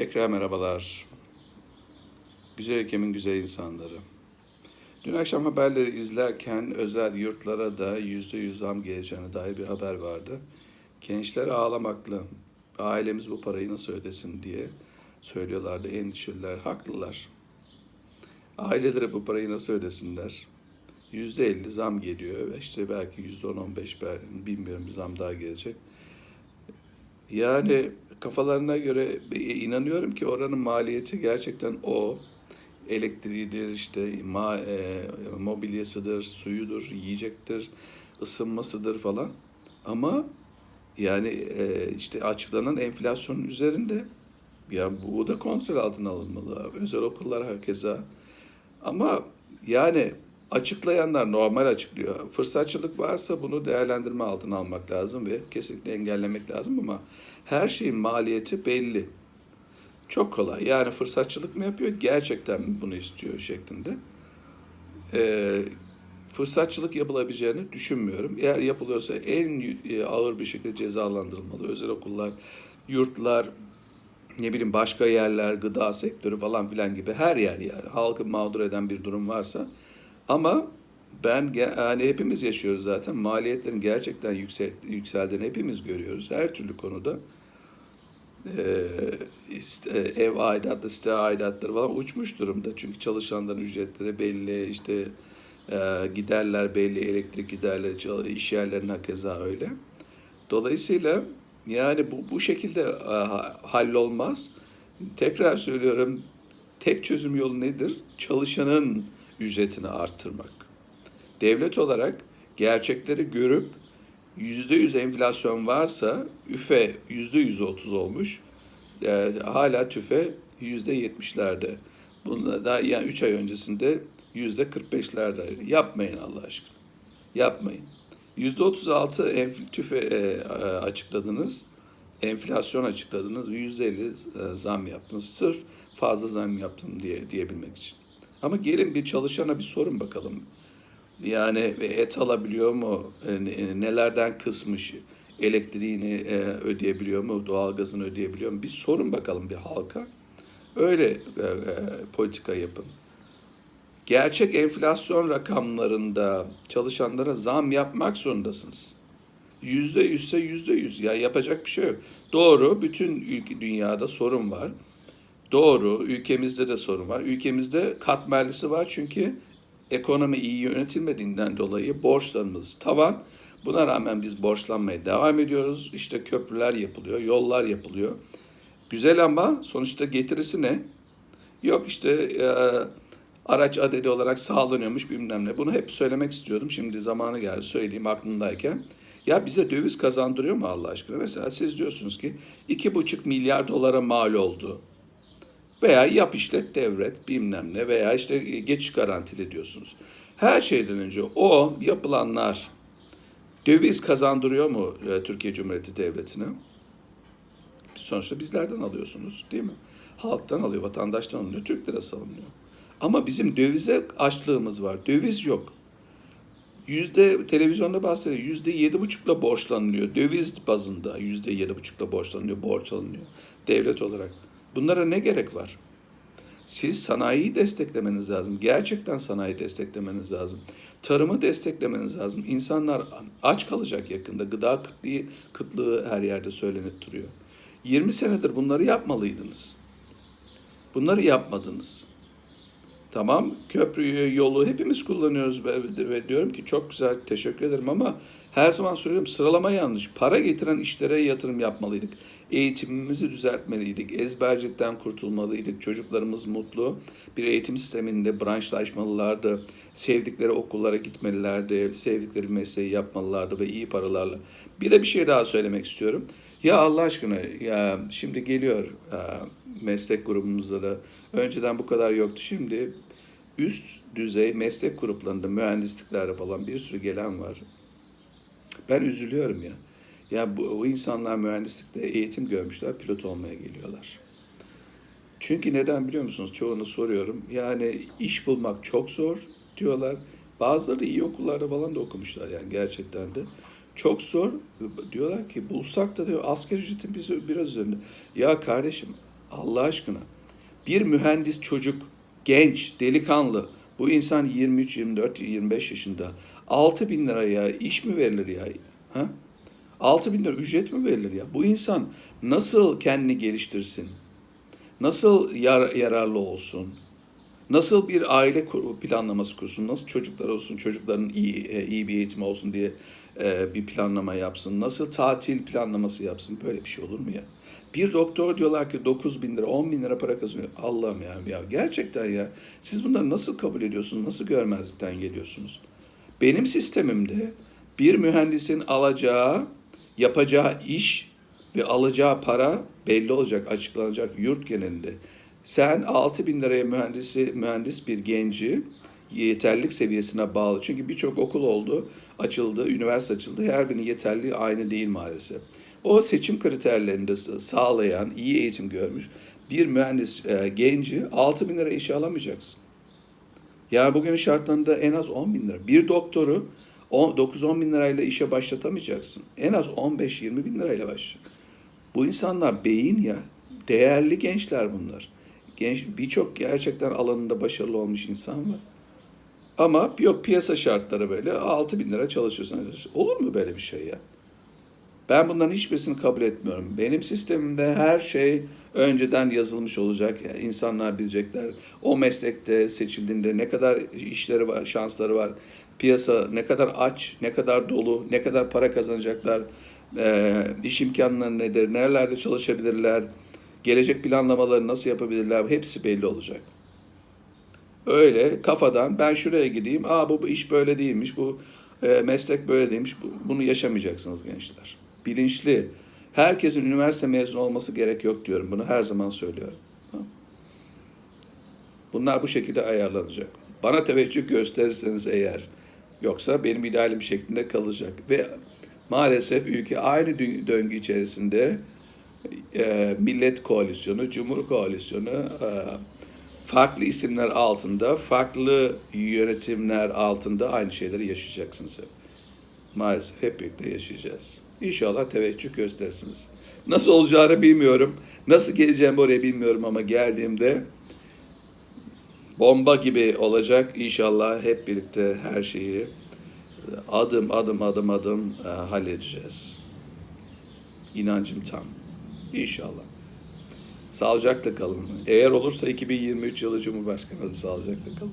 Tekrar merhabalar. Güzel ülkemin güzel insanları. Dün akşam haberleri izlerken özel yurtlara da yüzde yüz zam geleceğine dair bir haber vardı. Gençler ağlamaklı. Ailemiz bu parayı nasıl ödesin diye söylüyorlardı. Endişeliler, haklılar. Aileleri bu parayı nasıl ödesinler? Yüzde elli zam geliyor. İşte belki yüzde on on beş bilmiyorum bir zam daha gelecek. Yani kafalarına göre inanıyorum ki oranın maliyeti gerçekten o. Elektriğidir, işte ma, e, mobilyasıdır, suyudur, yiyecektir, ısınmasıdır falan. Ama yani e, işte açıklanan enflasyonun üzerinde. Ya bu da kontrol altına alınmalı. Özel okullar herkese. Ama yani açıklayanlar normal açıklıyor. Fırsatçılık varsa bunu değerlendirme altına almak lazım ve kesinlikle engellemek lazım ama her şeyin maliyeti belli. Çok kolay. Yani fırsatçılık mı yapıyor? Gerçekten mi bunu istiyor şeklinde. Ee, fırsatçılık yapılabileceğini düşünmüyorum. Eğer yapılıyorsa en e, ağır bir şekilde cezalandırılmalı. Özel okullar, yurtlar, ne bileyim başka yerler, gıda sektörü falan filan gibi her yer yani halkı mağdur eden bir durum varsa ama ben yani hepimiz yaşıyoruz zaten maliyetlerin gerçekten yüksek yükseldiğini hepimiz görüyoruz her türlü konuda. Ee, iste- ev aidatları, site aidatları falan uçmuş durumda. Çünkü çalışanların ücretleri belli, işte e, giderler belli, elektrik giderleri, iş yerlerine keza öyle. Dolayısıyla yani bu, bu şekilde e, ha- hallolmaz. Tekrar söylüyorum, tek çözüm yolu nedir? Çalışanın ücretini arttırmak. Devlet olarak gerçekleri görüp yüzde yüz enflasyon varsa üfe yüzde yüz otuz olmuş. E, hala tüfe yüzde yetmişlerde. Bunda da yani üç ay öncesinde yüzde kırk beşlerde. Yapmayın Allah aşkına. Yapmayın. Yüzde otuz altı enf- tüfe e, e, açıkladınız. Enflasyon açıkladınız. Yüzde elli e, zam yaptınız. Sırf fazla zam yaptım diye diyebilmek için. Ama gelin bir çalışana bir sorun bakalım. Yani et alabiliyor mu? E, ne- Nelerden kısmış? Elektriğini e, ödeyebiliyor mu? Doğalgazını ödeyebiliyor mu? Bir sorun bakalım bir halka. Öyle e, e, politika yapın. Gerçek enflasyon rakamlarında çalışanlara zam yapmak zorundasınız. Yüzde yüzse yüzde yüz. Ya yapacak bir şey yok. Doğru, bütün ülke, dünyada sorun var. Doğru, ülkemizde de sorun var. Ülkemizde katmerlisi var çünkü ekonomi iyi yönetilmediğinden dolayı borçlarımız tavan. Buna rağmen biz borçlanmaya devam ediyoruz. İşte köprüler yapılıyor, yollar yapılıyor. Güzel ama sonuçta getirisi ne? Yok işte e, araç adedi olarak sağlanıyormuş bilmem ne. Bunu hep söylemek istiyordum. Şimdi zamanı geldi söyleyeyim aklımdayken. Ya bize döviz kazandırıyor mu Allah aşkına? Mesela siz diyorsunuz ki iki buçuk milyar dolara mal oldu. Veya yap işlet devret bilmem ne veya işte geçiş garantili diyorsunuz. Her şeyden önce o yapılanlar döviz kazandırıyor mu e, Türkiye Cumhuriyeti Devleti'ne? Sonuçta bizlerden alıyorsunuz değil mi? Halktan alıyor, vatandaştan alınıyor, Türk lirası alınıyor. Ama bizim dövize açlığımız var. Döviz yok. Yüzde televizyonda bahsediyor. Yüzde yedi buçukla borçlanılıyor. Döviz bazında yüzde yedi buçukla borçlanılıyor, borç alınıyor. Devlet olarak. Bunlara ne gerek var? Siz sanayiyi desteklemeniz lazım. Gerçekten sanayi desteklemeniz lazım. Tarımı desteklemeniz lazım. İnsanlar aç kalacak yakında. Gıda kıtlığı, kıtlığı her yerde söylenip duruyor. 20 senedir bunları yapmalıydınız. Bunları yapmadınız. Tamam köprüyü, yolu hepimiz kullanıyoruz ve, diyorum ki çok güzel teşekkür ederim ama her zaman söylüyorum sıralama yanlış. Para getiren işlere yatırım yapmalıydık. Eğitimimizi düzeltmeliydik. Ezbercilikten kurtulmalıydık. Çocuklarımız mutlu. Bir eğitim sisteminde branşlaşmalılardı. Sevdikleri okullara gitmelilerdi. Sevdikleri mesleği yapmalılardı ve iyi paralarla. Bir de bir şey daha söylemek istiyorum. Ya Allah aşkına ya şimdi geliyor e, meslek grubumuzda da önceden bu kadar yoktu. Şimdi üst düzey meslek gruplarında mühendisliklerde falan bir sürü gelen var. Ben üzülüyorum ya. Ya bu o insanlar mühendislikte eğitim görmüşler, pilot olmaya geliyorlar. Çünkü neden biliyor musunuz? Çoğunu soruyorum. Yani iş bulmak çok zor diyorlar. Bazıları iyi okullarda falan da okumuşlar yani gerçekten de. Çok zor. Diyorlar ki bulsak da diyor asgari ücretin biz- biraz üzerinde. Ya kardeşim Allah aşkına. Bir mühendis çocuk, genç, delikanlı. Bu insan 23, 24, 25 yaşında. 6 bin liraya iş mi verilir ya? Ha? 6 bin lira ücret mi verilir ya? Bu insan nasıl kendini geliştirsin? Nasıl yar- yararlı olsun? Nasıl bir aile planlaması kursun? Nasıl çocuklar olsun? Çocukların iyi e, iyi bir eğitimi olsun diye e, bir planlama yapsın. Nasıl tatil planlaması yapsın? Böyle bir şey olur mu ya? Bir doktor diyorlar ki 9 bin lira, 10 bin lira para kazanıyor. Allah'ım ya, ya gerçekten ya. Siz bunları nasıl kabul ediyorsunuz? Nasıl görmezlikten geliyorsunuz? Benim sistemimde bir mühendisin alacağı, yapacağı iş ve alacağı para belli olacak, açıklanacak yurt genelinde. Sen 6 bin liraya mühendisi, mühendis bir genci yeterlilik seviyesine bağlı. Çünkü birçok okul oldu, açıldı, üniversite açıldı. Her birinin yeterliği aynı değil maalesef. O seçim kriterlerini de sağlayan, iyi eğitim görmüş bir mühendis e, genci 6 bin lira işe alamayacaksın. Yani bugünün şartlarında en az 10 bin lira. Bir doktoru 9-10 bin lirayla işe başlatamayacaksın. En az 15-20 bin lirayla başlayacak. Bu insanlar beyin ya. Değerli gençler bunlar. Genç birçok gerçekten alanında başarılı olmuş insan var. Ama yok piyasa şartları böyle 6 bin lira çalışıyorsun. Olur mu böyle bir şey ya? Ben bunların hiçbirisini kabul etmiyorum. Benim sistemimde her şey önceden yazılmış olacak. Yani insanlar bilecekler. O meslekte seçildiğinde ne kadar işleri var, şansları var. Piyasa ne kadar aç, ne kadar dolu, ne kadar para kazanacaklar. E, iş imkanları nedir, nerelerde çalışabilirler, gelecek planlamaları nasıl yapabilirler hepsi belli olacak. Öyle kafadan ben şuraya gideyim, aa bu, bu iş böyle değilmiş, bu e, meslek böyle değilmiş, bu, bunu yaşamayacaksınız gençler. Bilinçli, herkesin üniversite mezunu olması gerek yok diyorum, bunu her zaman söylüyorum. Bunlar bu şekilde ayarlanacak. Bana teveccüh gösterirseniz eğer, yoksa benim idealim şeklinde kalacak. Ve maalesef ülke aynı dö- döngü içerisinde e, Millet Koalisyonu, Cumhur Koalisyonu, e, farklı isimler altında, farklı yönetimler altında aynı şeyleri yaşayacaksınız. Maalesef hep birlikte yaşayacağız. İnşallah teveccüh gösterirsiniz. Nasıl olacağını bilmiyorum. Nasıl geleceğim oraya bilmiyorum ama geldiğimde bomba gibi olacak. İnşallah hep birlikte her şeyi adım adım adım adım e, halledeceğiz. İnancım tam. İnşallah. Sağlıcakla kalın. Eğer olursa 2023 yılı Cumhurbaşkanı sağlıcakla kalın.